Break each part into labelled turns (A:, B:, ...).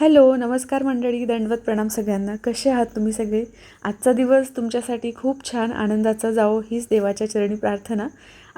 A: Hello नमस्कार मंडळी दंडवत प्रणाम सगळ्यांना. कसे आहात तुम्ही सगळे? आजचा दिवस तुमच्यासाठी खूप छान आनंदाचा जावो हीच देवाच्या चरणी प्रार्थना.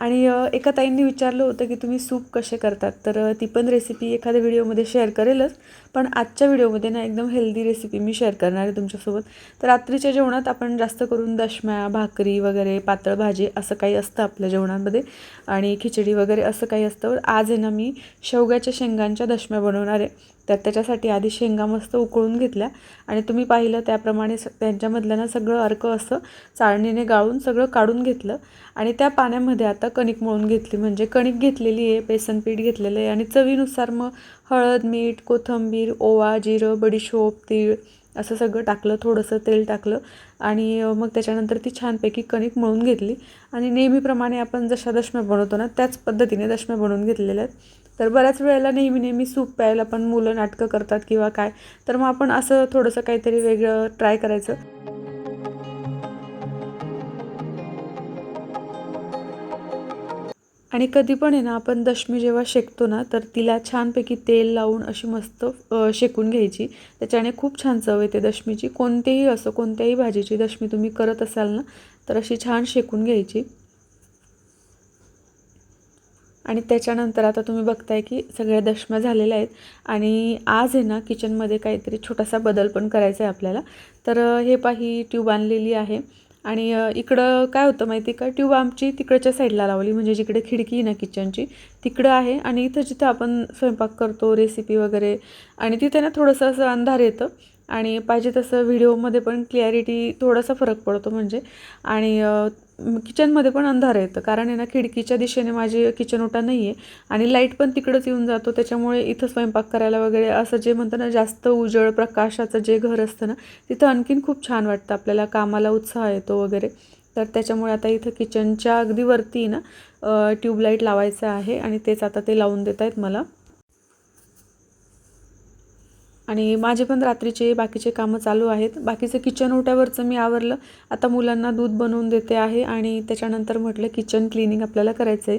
A: आणि एका ताईंनी विचारलं होतं की तुम्ही सूप कसे करतात? तर ती पण रेसिपी एखाद्या व्हिडिओमध्ये शेअर करेलच. पण आजच्या व्हिडिओमध्ये ना एकदम हेल्दी रेसिपी मी शेअर करणार आहे तुमच्यासोबत. तर रात्रीच्या जेवणात आपण जास्त करून दशम्या भाकरी वगैरे पातळ भाजी असं काही असतं आपल्या जेवणामध्ये. आणि खिचडी वगैरे असं काही असतं. आज आहे ना मी शेवग्याच्या शेंगांच्या दशम्या बनवणार आहे. तर त्याच्यासाठी आधी शेंगा मस्त उकळून घेतल्या. आणि तुम्ही पाहिलं त्याप्रमाणे स त्यांच्यामधलं ना सगळं अर्क असं चाळणीने गाळून सगळं काढून घेतलं. आणि त्या पाण्यामध्ये आता कणिक मळून घेतली. म्हणजे कणिक घेतलेली आहे बेसन पीठ घेतलेलं आहे आणि चवीनुसार मग हळद मीठ कोथिंबीर ओवा जिरं बडीशोप तीळ असं सगळं टाकलं थोडंसं तेल टाकलं आणि मग त्याच्यानंतर ती छानपैकी कणिक मळून घेतली. आणि नेहमीप्रमाणे आपण जशा दशम्या बनवतो ना त्याच पद्धतीने दशम्या बनवून घेतलेल्या आहेत. तर बऱ्याच वेळेला नेहमी नेहमी सूप प्यायला पण मुलं नाटकं करतात किंवा काय. तर मग आपण असं थोडंसं काहीतरी वेगळं ट्राय करायचं. आणि कधी पण आहे ना आपण दशमी जेव्हा शेकतो ना तर तिला छानपैकी तेल लावून अशी मस्त शेकून घ्यायची. त्याच्याने खूप छान चव येते दशमीची. कोणतेही असो कोणत्याही भाजीची दशमी तुम्ही करत असाल ना तर अशी छान शेकून घ्यायची. आणि त्याच्यानंतर आता तुम्ही बघताय की सगळ्या दशम्या झालेल्या आहेत. आणि आज आहे ना किचनमध्ये काहीतरी छोटासा बदल पण करायचा आहे आपल्याला. तर हे पाही ट्यूब आणलेली आहे. आणि इकडं काय होतं माहिती का? ट्यूब आमची तिकडच्या साईडला लावली म्हणजे जिकडे खिडकी आहे ना किचनची तिकडं आहे आणि इथं जिथं आपण स्वयंपाक करतो रेसिपी वगैरे आणि तिथे ना थोडंसं असं अंधार येतं आणि पाहिजे तसं व्हिडिओमध्ये पण क्लॅरिटी थोडासा फरक पडतो म्हणजे. आणि किचनमध्ये पण अंधार येतं कारण आहे ना खिडकीच्या दिशेने माझी किचन ओटा नाही आहे आणि लाइट पण तिकडंच येऊन जातो. त्याच्यामुळे इथं स्वयंपाक करायला वगैरे असं जे म्हणतं ना जास्त उजळ प्रकाशाचं जे घर असतं ना तिथं आणखीन खूप छान वाटतं. आपल्याला कामाला उत्साह येतो वगैरे. तर त्याच्यामुळे आता इथं किचनच्या अगदी वरती ना ट्यूबलाईट लावायचं आहे आणि तेच आता ते लावून देत आहेत मला. आणि माझे पण रात्रीचे बाकीचे कामं चालू आहेत. बाकीचं किचन ओट्यावरचं मी आवरलं. आता मुलांना दूध बनवून देते आहे आणि त्याच्यानंतर म्हटलं किचन क्लिनिंग आपल्याला करायचं आहे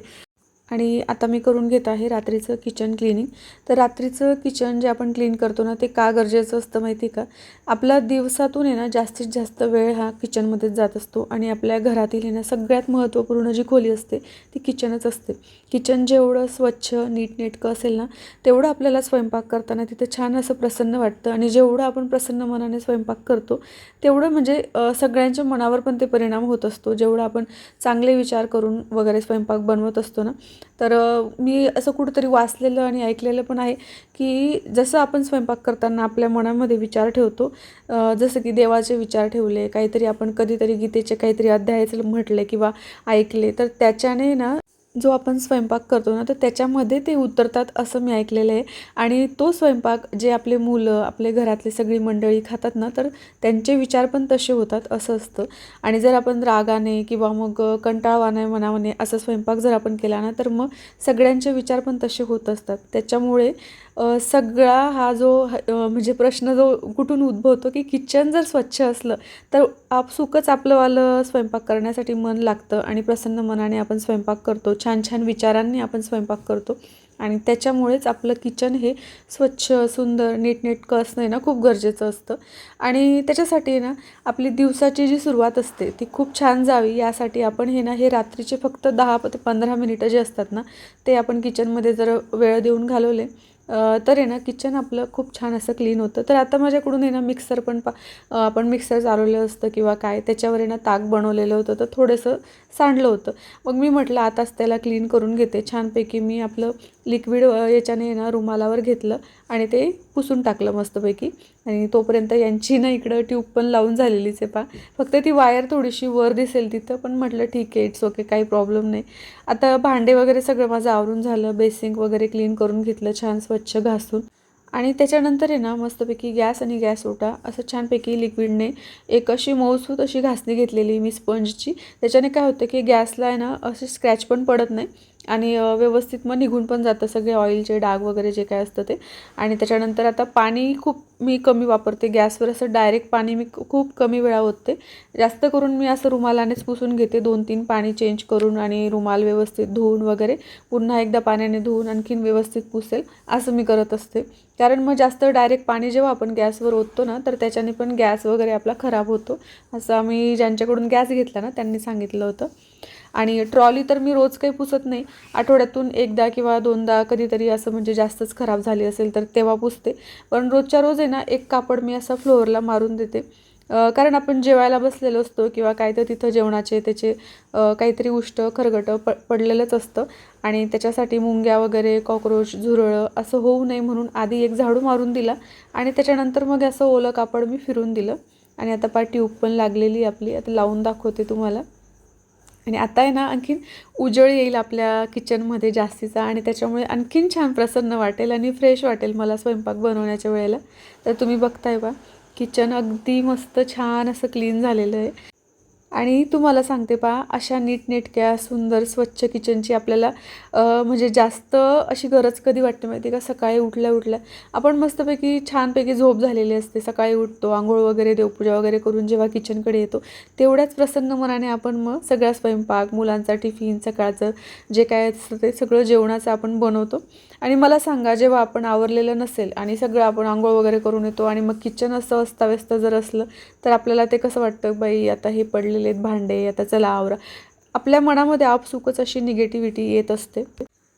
A: आणि आता मी करून घेत आहे रात्रीचं किचन क्लिनिंग तर रात्रीचं किचन जे आपण क्लीन करतो ना ते का गरजेचं असतं माहिती आहे का? आपला दिवसातून आहे ना जास्तीत जास्त वेळ हा किचनमध्येच जात असतो आणि आपल्या घरातील आहे ना सगळ्यात महत्त्वपूर्ण जी खोली असते ती किचनच असते. किचन जेवढं स्वच्छ नीटनेटकं असेल ना तेवढं आपल्याला स्वयंपाक करताना तिथे छान असं प्रसन्न वाटतं. आणि जेवढं आपण प्रसन्न मनाने स्वयंपाक करतो तेवढं म्हणजे सगळ्यांच्या मनावर पण ते परिणाम होत असतो. जेवढं आपण चांगले विचार करून वगैरे स्वयंपाक बनवत असतो ना तर मी असं कुठंतरी वाचलेलं आणि ऐकलेलं पण आहे की जसं आपण स्वयंपाक करताना आपल्या मनामध्ये विचार ठेवतो जसं की देवाचे विचार ठेवले काहीतरी आपण कधीतरी गीतेचे काहीतरी अध्यायाचं म्हटले किंवा ऐकले तर त्याच्याने ना जो आपण स्वयंपाक करतो ना तर त्याच्यामध्ये ते उतरतात असं मी ऐकलेलं आहे. आणि तो स्वयंपाक जे आपले मुलं आपले घरातले सगळी मंडळी खातात ना तर त्यांचे विचार पण तसे होतात असं असतं. आणि जर आपण रागाने किंवा मग कंटाळवाने मनावाने असं स्वयंपाक जर आपण केला ना तर मग सगळ्यांचे विचार पण तसे होत असतात. त्याच्यामुळे सगळा हा जो म्हणजे प्रश्न जो कुठून उद्भवतो की किचन जर स्वच्छ असलं तर आपसुकच आपलंवालं स्वयंपाक करण्यासाठी मन लागतं आणि प्रसन्न मनाने आपण स्वयंपाक करतो. छान छान विचारांनी आपण स्वयंपाक करतो. आणि त्याच्यामुळेच आपलं किचन हे स्वच्छ सुंदर नीटनेटकं असणं आहे ना खूप गरजेचं असतं. आणि त्याच्यासाठी आहे ना आपली दिवसाची जी सुरुवात असते ती खूप छान जावी. यासाठी आपण हे ना हे रात्रीचे फक्त दहा ते पंधरा मिनिटं जे असतात ना ते आपण किचनमध्ये जर वेळ देऊन घालवले तर आहे ना किचन आपलं खूप छान असं क्लीन होतं. तर आता माझ्याकडून आहे ना मिक्सर पण पा आपण मिक्सर चालवलं असतं किंवा काय त्याच्यावर आहे ना ताक बनवलेलं होतं. तर थोडंसं सांडलं होतं. मग मी म्हटलं आताच त्याला क्लीन करून घेते. छानपैकी मी आपलं लिक्विड याच्याने ना रुमालावर घेतलं. आणि ते पुसून टाकलं मस्तपैकी. आणि तोपर्यंत यांची ना इकडं ट्यूब पण लावून झालेलीच आहे पा फक्त ती वायर थोडीशी वर दिसेल तिथं पण म्हटलं ठीक आहे इट्स ओके काही प्रॉब्लेम नाही. आता भांडे वगैरे सगळं माझं आवरून झालं बेसिंग वगैरे क्लीन करून घेतलं छान स्वच्छ घासून. आणि त्याच्यानंतर आहे ना मस्तपैकी गॅस आणि गॅस ओटा असं छानपैकी लिक्विडने एक अशी मऊसूत अशी घासणी घेतलेली मी स्पंजची. त्याच्याने काय होतं की गॅसला आहे ना असे स्क्रॅच पण पडत नाही. आणि व्यवस्थित मग निघून पण जातं सगळे ऑइलचे डाग वगैरे जे काय असतं ते. आणि त्याच्यानंतर आता पाणी खूप मी कमी वापरते. गॅसवर असं डायरेक्ट पाणी मी खूप कमी वेळा ओतते. जास्त करून मी असं रुमालानेच पुसून घेते. दोन तीन पाणी चेंज करून आणि रुमाल व्यवस्थित धुवून वगैरे पुन्हा एकदा पाण्याने धुवून आणखीन व्यवस्थित पुसेल असं मी करत असते. कारण मग जास्त डायरेक्ट पाणी जेव्हा आपण गॅसवर ओततो ना तर त्याच्याने पण गॅस वगैरे आपला खराब होतो. असं आम्ही ज्यांच्याकडून गॅस घेतला ना त्यांनी सांगितलं होतं. आणि ट्रॉली तर मी रोज काही पुसत नाही. आठवड्यातून एकदा किंवा दोनदा कधीतरी असं म्हणजे जास्तच खराब झाली असेल तर तेव्हा पुसते. पण रोजच्या रोज आहे ना एक कापड मी असं फ्लोअरला मारून देते. कारण आपण जेवायला बसलेलो असतो किंवा काय तर तिथं जेवणाचे त्याचे काहीतरी उष्ट खरगटं प पडलेलंच असतं. आणि त्याच्यासाठी मुंग्या वगैरे कॉक्रोच झुरळं असं होऊ नये म्हणून आधी एक झाडू मारून दिला आणि त्याच्यानंतर मग असं ओलं कापड मी फिरून दिलं. आणि आता पा ट्यूब पण लागलेली आपली. आता लावून दाखवते तुम्हाला. आणि आता आहे ना आणखीन उजळ येईल आपल्या किचनमध्ये जास्तीचा आणि त्याच्यामुळे आणखीन छान प्रसन्न वाटेल आणि फ्रेश वाटेल मला स्वयंपाक बनवण्याच्या वेळेला. तर तुम्ही बघताय बा किचन अगदी मस्त छान असं क्लीन झालेलं आहे. आणि तुम्हाला सांगते पा अशा नीटनेटक्या सुंदर स्वच्छ किचनची आपल्याला म्हणजे जास्त अशी गरज कधी वाटते माहिती आहे का? सकाळी उठल्या उठल्या. आपण मस्तपैकी छानपैकी झोप झालेली असते. सकाळी उठतो आंघोळ वगैरे देवपूजा वगैरे करून जेव्हा किचनकडे येतो तेवढ्याच प्रसन्न मनाने आपण मग सगळा स्वयंपाक मुलांचा टिफिन सकाळचं जे काय असतं ते सगळं जेवणाचं आपण बनवतो. आणि मला सांगा जेव्हा आपण आवरलेलं नसेल आणि सगळं आपण आंघोळ वगैरे करून येतो आणि मग किचन असं अस्ताव्यस्त जर असलं तर आपल्याला ते कसं वाटतं? बाई आता हे पडलेले आहेत भांडे आता चला आवरा. आपल्या मनामध्ये आपसुकच अशी निगेटिव्हिटी येत असते.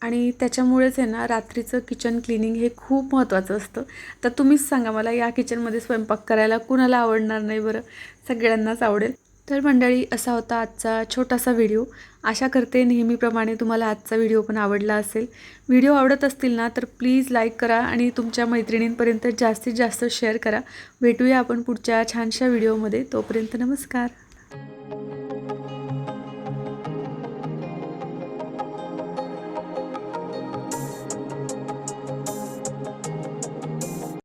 A: आणि त्याच्यामुळेच आहे ना रात्रीचं किचन क्लिनिंग हे खूप महत्त्वाचं असतं. तर तुम्हीच सांगा मला या किचनमध्ये स्वयंपाक करायला कुणाला आवडणार नाही बरं? सगळ्यांनाच आवडेल. तर मंडळी असा होता आजचा छोटासा व्हिडिओ. आशा करते नेहमीप्रमाणे तुम्हाला आजचा व्हिडिओ पण आवडला असेल. व्हिडिओ आवडत असतील ना तर प्लीज लाईक करा आणि तुमच्या मैत्रिणींपर्यंत जास्तीत जास्त शेअर करा. भेटूया आपण पुढच्या छानशा व्हिडिओमध्ये. तोपर्यंत नमस्कार.